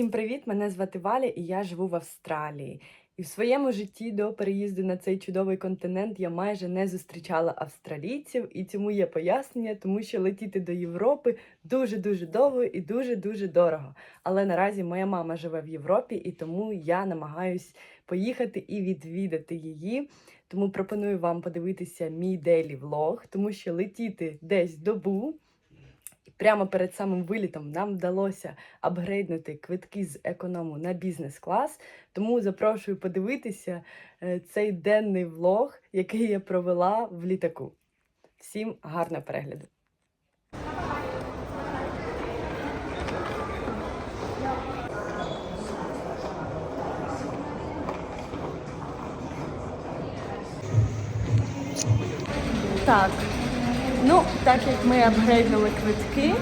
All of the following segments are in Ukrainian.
Всім привіт! Мене звати Валя і я живу в Австралії. І в своєму житті до переїзду на цей чудовий континент я майже не зустрічала австралійців, і цьому є пояснення, тому що летіти до Європи дуже-дуже довго і дуже-дуже дорого. Але наразі моя мама живе в Європі, і тому я намагаюсь поїхати і відвідати її. Тому пропоную вам подивитися мій дейлі влог, тому що летіти десь добу. Прямо перед самим вилітом нам вдалося апгрейднути квитки з економу на бізнес-клас. Тому запрошую подивитися е, цей денний влог, який я провела в літаку. Всім гарного перегляду! Так, ну, так як ми апгрейднули квитки,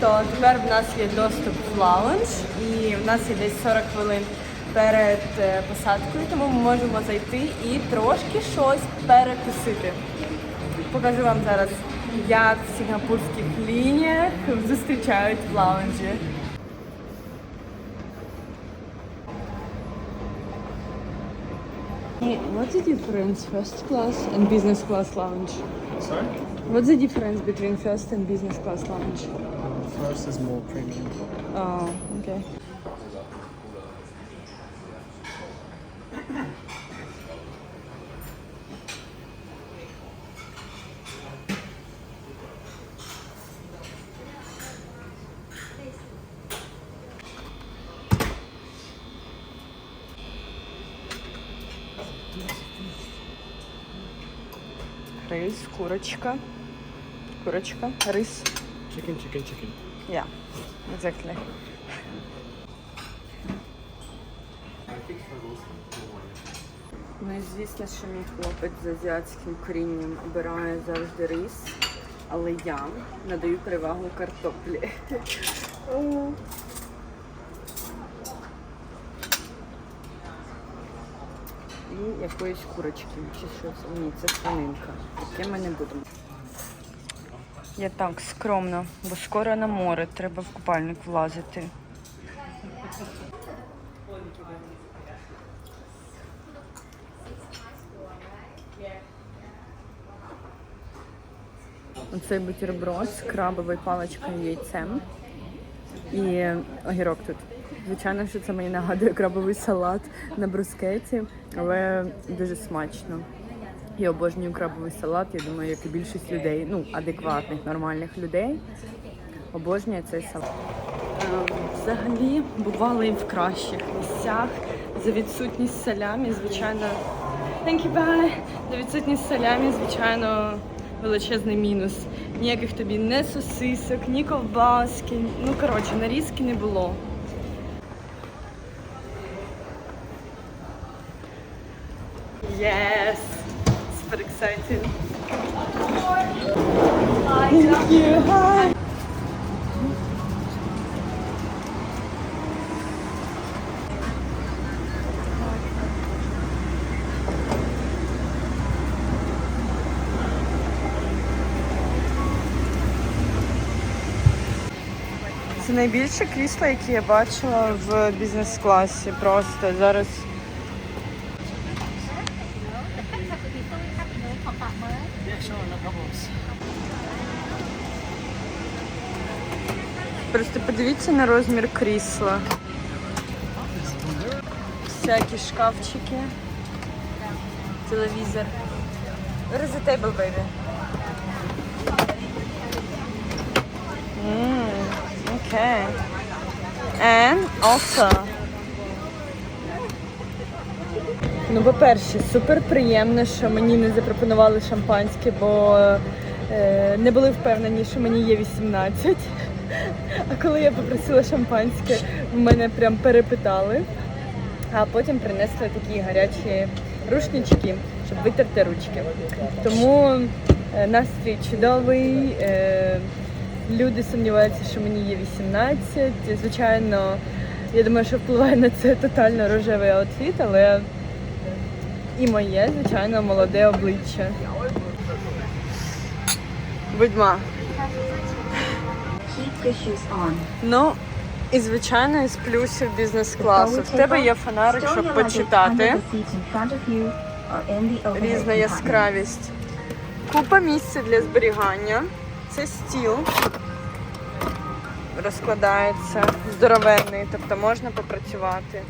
то тепер в нас є доступ в лаунж, і в нас є десь 40 хвилин перед е, посадкою, тому ми можемо зайти і трошки щось перекусити. Покажу вам зараз, як в сінгапурських лініях зустрічають в лаунжі. What's the difference first class and business class lounge? Sorry? What's the difference between first and business class lounge? First is more premium. Oh, okay. Рис, курочка. Курочка, рис. Chicken, chicken, chicken. Yeah, exactly. Ну і звісно, що мій хлопець з азіатським корінням обирає завжди рис, але я надаю перевагу картоплі. І якоїсь курочки, чи щось. Ні, це свининка. Таке ми не будемо. Я так скромно, бо скоро на море треба в купальник влазити. Оцей бутерброд з крабовою паличкою яйцем. І огірок тут. Звичайно, що це мені нагадує крабовий салат на брускеті, але дуже смачно. Я обожнюю крабовий салат, я думаю, як і більшість людей, ну, адекватних, нормальних людей, обожнює цей салат. Ем, Взагалі бували в кращих місцях. За відсутність салямі, звичайно, Thank you, bye. За відсутність салямі, звичайно, величезний мінус. Ніяких тобі не сосисок, ні ковбаски. Ну, коротше, нарізки не було. Це найбільше крісло, яке я бачила в бізнес-класі. Просто зараз. Yeah, sure, no problems. Просто подивіться на розмір крісла. Всякі шкафчики. Телевізор. Where is the table, baby? Mm, okay. And also. Ну, по-перше, супер приємно, що мені не запропонували шампанське, бо е, не були впевнені, що мені є 18. А коли я попросила шампанське, в мене прям перепитали. А потім принесли такі гарячі рушнички, щоб витерти ручки. Тому е, настрій чудовий. Е, люди сумніваються, що мені є 18. Звичайно, я думаю, що впливає на це тотально рожевий аутфіт, але і моє, звичайно, молоде обличчя. Будьма. Ну, І звичайно, із плюсів бізнес-класу. В тебе є фонарик, щоб почитати. Різна яскравість. Купа місця для зберігання. Це стіл. Розкладається здоровенний, тобто можна попрацювати.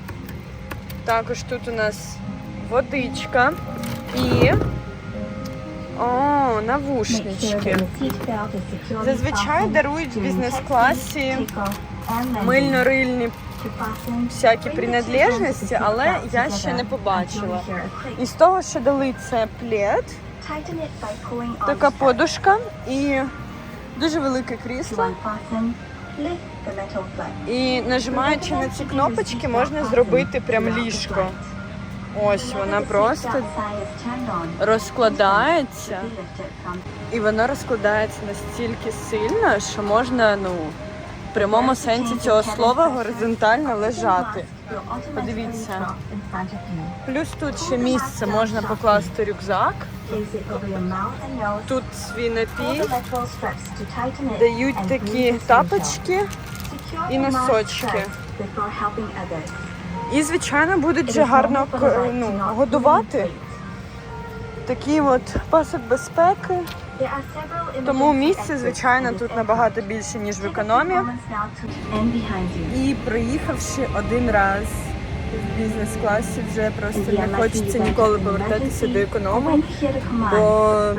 Також тут у нас водичка і о, навушнички. Зазвичай дарують в бізнес-класі мильно-рильні всякі принадлежності, але я ще не побачила. І з того, що дали це плед, така подушка і дуже велике крісло. І нажимаючи на ці кнопочки, можна зробити прям ліжко. Ось вона просто розкладається, і вона розкладається настільки сильно, що можна, ну, в прямому сенсі цього слова горизонтально лежати. Подивіться. Плюс тут ще місце можна покласти рюкзак. Тут свій напій. Дають такі тапочки і носочки. І, звичайно, будуть вже гарно ну, годувати. Такий от пасок безпеки. Тому місця, звичайно, тут набагато більше, ніж в економі. І проїхавши один раз в бізнес-класі, вже просто не хочеться ніколи повертатися до економу. бо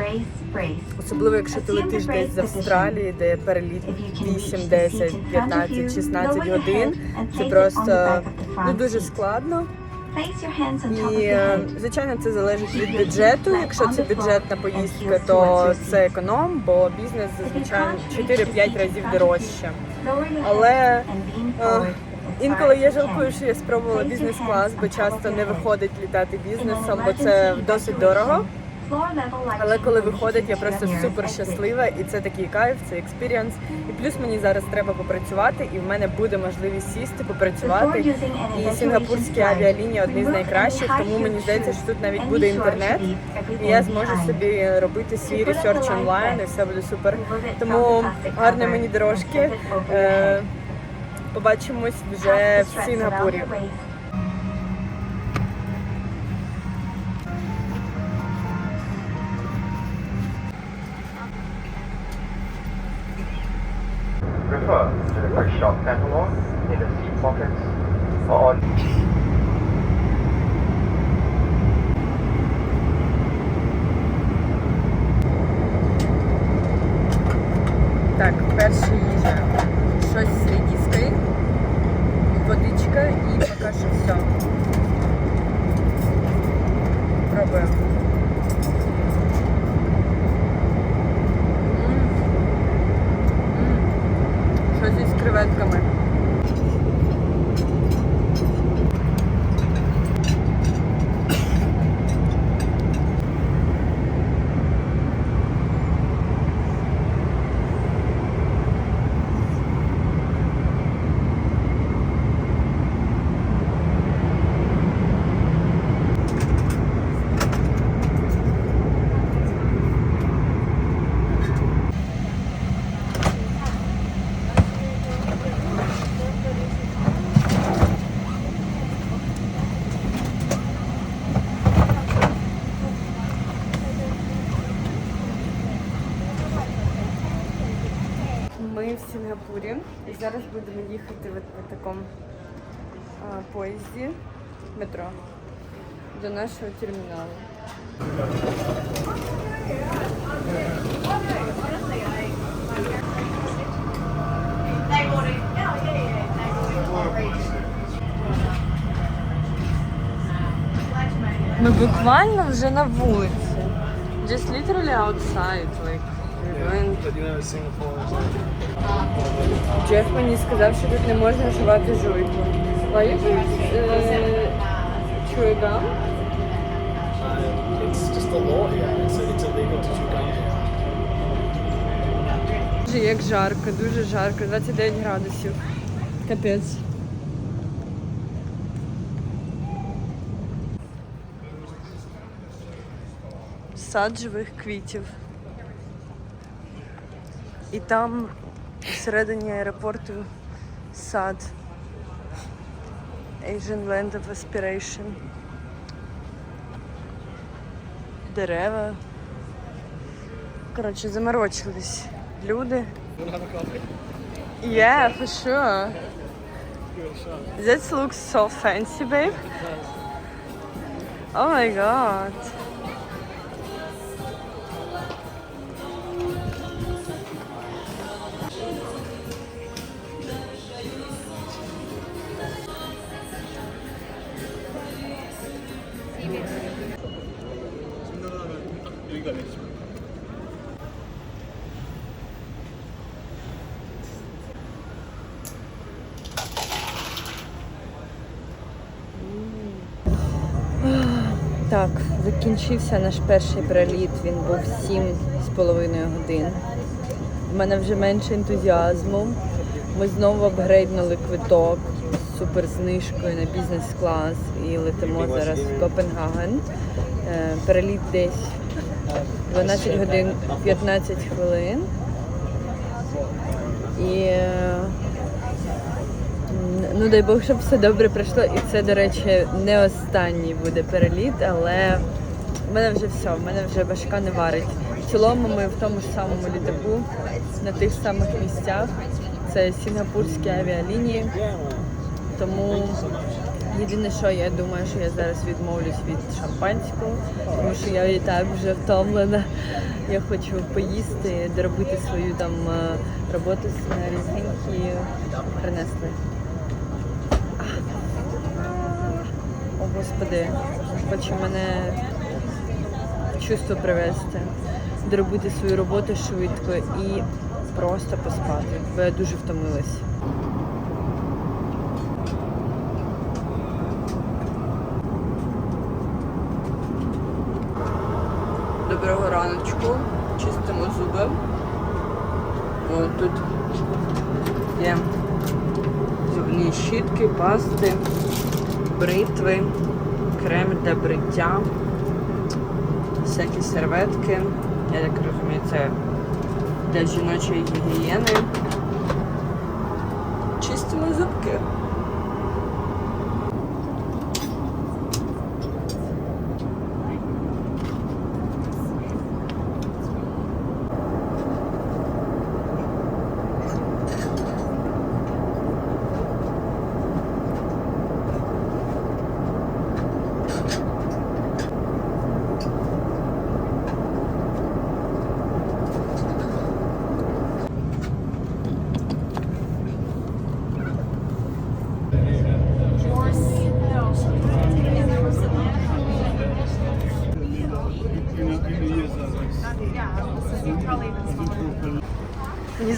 Особливо, якщо ти летиш десь з Австралії, де переліт 8, 10, 15, 16 годин. Це просто ну, дуже складно. І звичайно, це залежить від бюджету. Якщо це бюджетна поїздка, то це економ, бо бізнес зазвичай 4-5 разів дорожче. Але інколи я жалкую, що я спробувала бізнес-клас, бо часто не виходить літати бізнесом, бо це досить дорого. Але коли виходить, я просто супер щаслива, і це такий кайф, це експіріанс. І плюс мені зараз треба попрацювати, і в мене буде можливість сісти, попрацювати. І сінгапурські авіалінії одні з найкращих, тому мені здається, що тут навіть буде інтернет, і я зможу собі робити свій ресерч онлайн, і все буде супер. Тому гарної мені дорожки. Е, Побачимось вже в Сінгапурі. Prefer to the quick shop catalog in the seat pockets or on Так, перша В Сінгапурі і зараз будемо їхати в, такому поїзді метро до нашого терміналу. Ми буквально вже на вулиці. Just literally outside, like Джеф мені сказав, що тут не можна вживати жуйку. Why uh, chew gum? uh, it's just. Дуже як жарко, дуже жарко, 29 градусів. Капець. Сад живих квітів. І там всередині аеропорту Сад. Asian Land of Aspiration. Дерева. Коротше, заморочились люди. Yeah, for sure. This looks so fancy, babe. Oh my god. Так, закінчився наш перший приліт. Він був сім з половиною годин. У мене вже менше ентузіазму. Ми знову апгрейднули квиток з суперзнижкою на бізнес-клас і летимо зараз в Копенгаген. Е, Переліт десь 12 годин 15 хвилин. І е, Ну, дай Бог, щоб все добре пройшло. І це, до речі, не останній буде переліт, але в мене вже все, в мене вже башка не варить. В цілому ми в тому ж самому літаку, на тих самих місцях. Це сінгапурські авіалінії. Тому єдине, що я думаю, що я зараз відмовлюсь від шампанського, тому що я і так вже втомлена. Я хочу поїсти, доробити свою там е, роботу на різинки принесли. Господи, хоче мене чувство привести, доробити свою роботу швидко і просто поспати, бо я дуже втомилась. Доброго раночку, чистимо зуби. О, тут є зубні щітки, пасти, бритви, крем для бриття, всякі серветки. Я так розумію, це для жіночої гігієни. Чистимо зубки.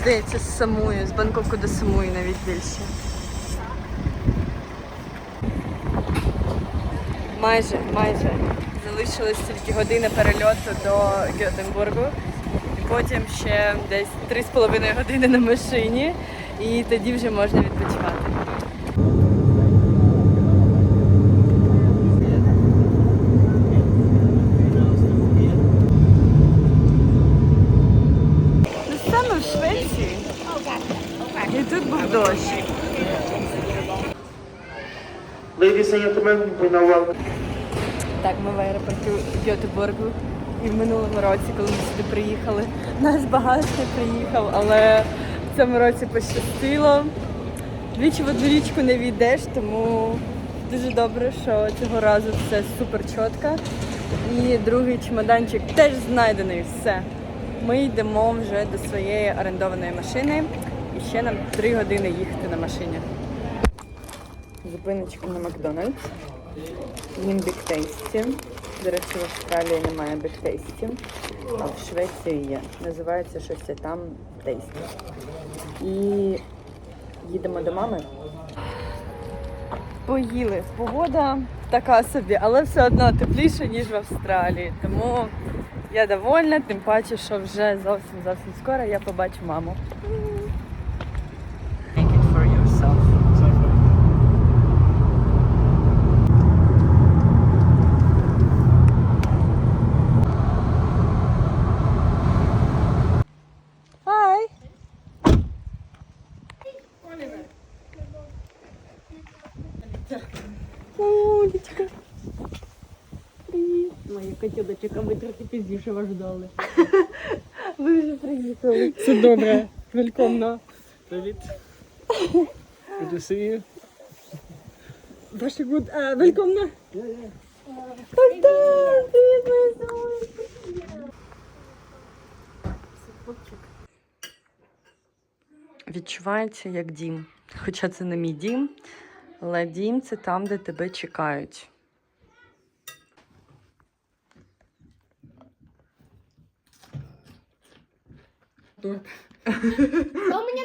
Здається, з самою, з Бангкоку до самої навіть більше. Майже, майже. Залишилось тільки година перельоту до Гетенбургу. І потім ще десь 3,5 години на машині. І тоді вже можна відпочивати. Ну саме в Швеції. І тут був дощ. Ladies and gentlemen, we now welcome Так, ми в аеропорту Гетеборгу. І в минулому році, коли ми сюди приїхали, наш багаж не приїхав, але в цьому році пощастило. Двічі в одну річку не війдеш, тому дуже добре, що цього разу все супер чітко. І другий чемоданчик теж знайдений. Все. Ми йдемо вже до своєї орендованої машини. І ще нам три години їхати на машині. Зупиночка на Макдональдс. Їм біктейсті. До речі, в Австралії немає біктейсті, а в Швеції є. Називається щось там тейсті. І їдемо до мами. Поїли. Погода така собі, але все одно тепліше, ніж в Австралії. Тому я довольна, тим паче, що вже зовсім зовсім скоро я побачу маму. Моя котюдочка, ми трохи пізніше вас ждали. Ви вже приїхали. Все добре. Велькомна. Привіт. Good to see you. Ваші гуд, а, велькомна. Привіт, моя сонечко. Відчувається як дім. Хоча це не мій дім, але дім це там, де тебе чекають. А у меня